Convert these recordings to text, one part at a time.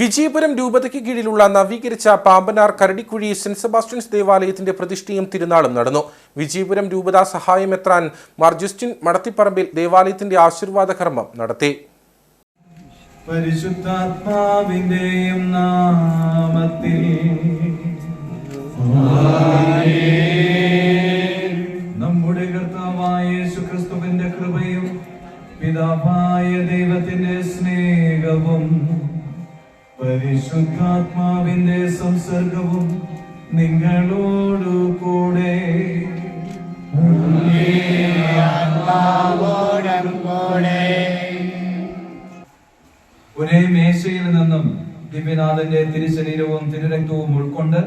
വിജയപുരം രൂപതയ്ക്ക് കീഴിലുള്ള നവീകരിച്ച Pambanar Karadikuzhi saint Sebastian's ദേവാലയത്തിന്റെ പ്രതിഷ്ഠയും തിരുനാളും നടന്നു. വിജയപുരം രൂപത സഹായമെത്രാൻ മാർ ജസ്റ്റിൻ മടത്തിപ്പറമ്പിൽ ദേവാലയത്തിന്റെ ആശീർവാദ കർമ്മം നടത്തി. നാമത്തിൽ. നമ്മുടെ കർത്താവായ യേശുക്രിസ്തുവിന്റെ കൃപയും പിതാവായ ദൈവത്തിന്റെ സ്നേഹവും പരിശുദ്ധാത്മാവിന്റെ സംസർഗവും നിങ്ങളോടു കൂടെ. ഒരേ മേശയിൽ നിന്നും ദിവ്യനാഥന്റെ തിരുശരീരവും തിരുരക്തവും ഉൾക്കൊണ്ട്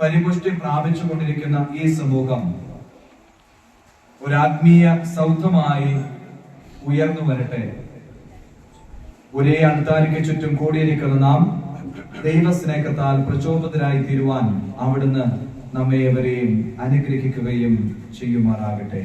പരിപുഷ്ടി പ്രാപിച്ചുകൊണ്ടിരിക്കുന്ന ഈ സമൂഹം ഒരാത്മീയ സൗധമായി ഉയർന്നു വരട്ടെ. ഒരേ അടുത്താരിക്ക് ചുറ്റും കൂടിയിരിക്കുന്ന നാം ദൈവസ്നേഹത്താൽ പ്രചോദിതരായി തീരുവാൻ അവിടുന്ന് നമ്മെ എവരെയും അനുഗ്രഹിക്കുകയും ചെയ്യുമാറാകട്ടെ.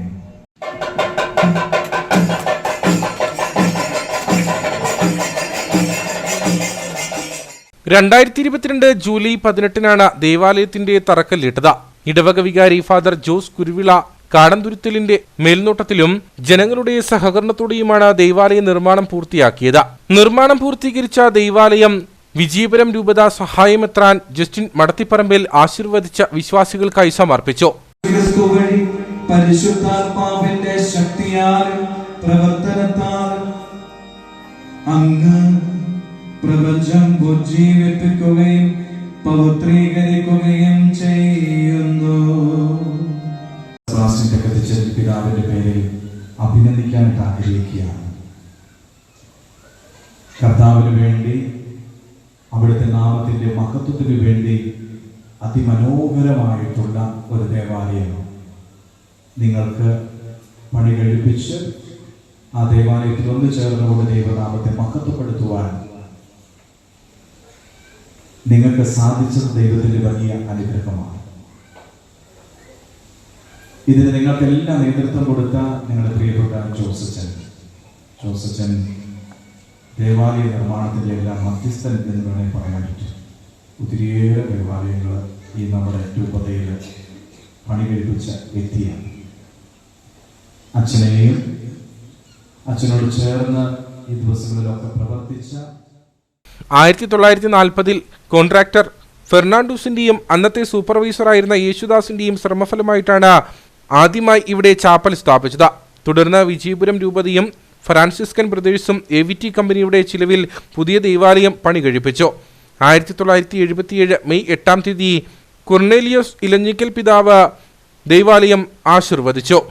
രണ്ടായിരത്തി ഇരുപത്തിരണ്ട് ജൂലൈ പതിനെട്ടിനാണ് ദേവാലയത്തിന്റെ തറക്കല്ലിട്ടത്. ഇടവക വികാരി ഫാദർ ജോസ് കുരുവിള കാടന്തുരുത്തലിന്റെ മേൽനോട്ടത്തിലും ജനങ്ങളുടെ സഹകരണത്തോടെയുമാണ് ദൈവാലയ നിർമ്മാണം പൂർത്തിയാക്കിയത്. നിർമ്മാണം പൂർത്തീകരിച്ച ദൈവാലയം വിജയപുരം രൂപത സഹായമെത്രാൻ ജസ്റ്റിൻ മടത്തിപ്പറമ്പിൽ ആശീർവദിച്ച വിശ്വാസികൾക്കായി സമർപ്പിച്ചു. പരിശുദ്ധാത്മാവിന്റെ പ്രവർത്തനത്താൽ അങ്ങ് പ്രപഞ്ചം പുനർജീവിപ്പിക്കുകയും പവിത്രീകരിക്കുകയും ചെയ്യുന്നു ക്ലാസിന്റെ പിതാവിന്റെ പേരിൽ അഭിനന്ദിക്കാനായിട്ട് ആഗ്രഹിക്കുകയാണ് കർത്താവിന് വേണ്ടി അവിടുത്തെ നാമത്തിന്റെ മഹത്വത്തിന് വേണ്ടി അതിമനോഹരമായിട്ടുള്ള ഒരു ദേവാലയം. നിങ്ങൾക്ക് പണി കഴിപ്പിച്ച് ആ ദേവാലയത്തിൽ ഒന്ന് ചേർന്നുകൊണ്ട് ദൈവനാമത്തെ മഹത്വപ്പെടുത്തുവാൻ നിങ്ങൾക്ക് സാധിച്ചത് ദൈവത്തിന്റെ വലിയ അനുഗ്രഹമാണ്. ഇതിന് നിങ്ങൾക്ക് എല്ലാം നേതൃത്വം കൊടുത്ത നിങ്ങളുടെ പ്രിയപ്പെട്ട ജോസച്ചൻ. ജോസച്ചൻ ദേവാലയ നിർമ്മാണത്തിന്റെ എല്ലാം മധ്യസ്ഥൻ എന്ന് വേണമെങ്കിൽ പറയാൻ പറ്റും. ഒത്തിരിയേറെ ദേവാലയങ്ങൾ ഈ നമ്മുടെ രൂപതയിൽ പണികഴിപ്പിച്ച വ്യക്തിയാണ്. അച്ഛനെയും അച്ഛനോട് ചേർന്ന് ഈ ദിവസങ്ങളിലൊക്കെ പ്രവർത്തിച്ച ആയിരത്തി തൊള്ളായിരത്തി നാൽപ്പതിൽ കോൺട്രാക്ടർ ഫെർണാണ്ടൂസിന്റെയും അന്നത്തെ സൂപ്പർവൈസറായിരുന്ന യേശുദാസിന്റെയും ശ്രമഫലമായിട്ടാണ് ആദ്യമായി ഇവിടെ ചാപ്പൽ സ്ഥാപിച്ചത്. തുടർന്ന് വിജയപുരം രൂപതയും ഫ്രാൻസിസ്കൻ ബ്രദേഴ്സും എ വി ടി കമ്പനിയുടെ ചിലവിൽ പുതിയ ദേവാലയം പണി കഴിപ്പിച്ചു. ആയിരത്തി തൊള്ളായിരത്തി എഴുപത്തിയേഴ് മെയ് എട്ടാം തീയതി കുർണേലിയോസ് ഇലഞ്ഞിക്കൽ പിതാവ് ദേവാലയം ആശീർവദിച്ചു.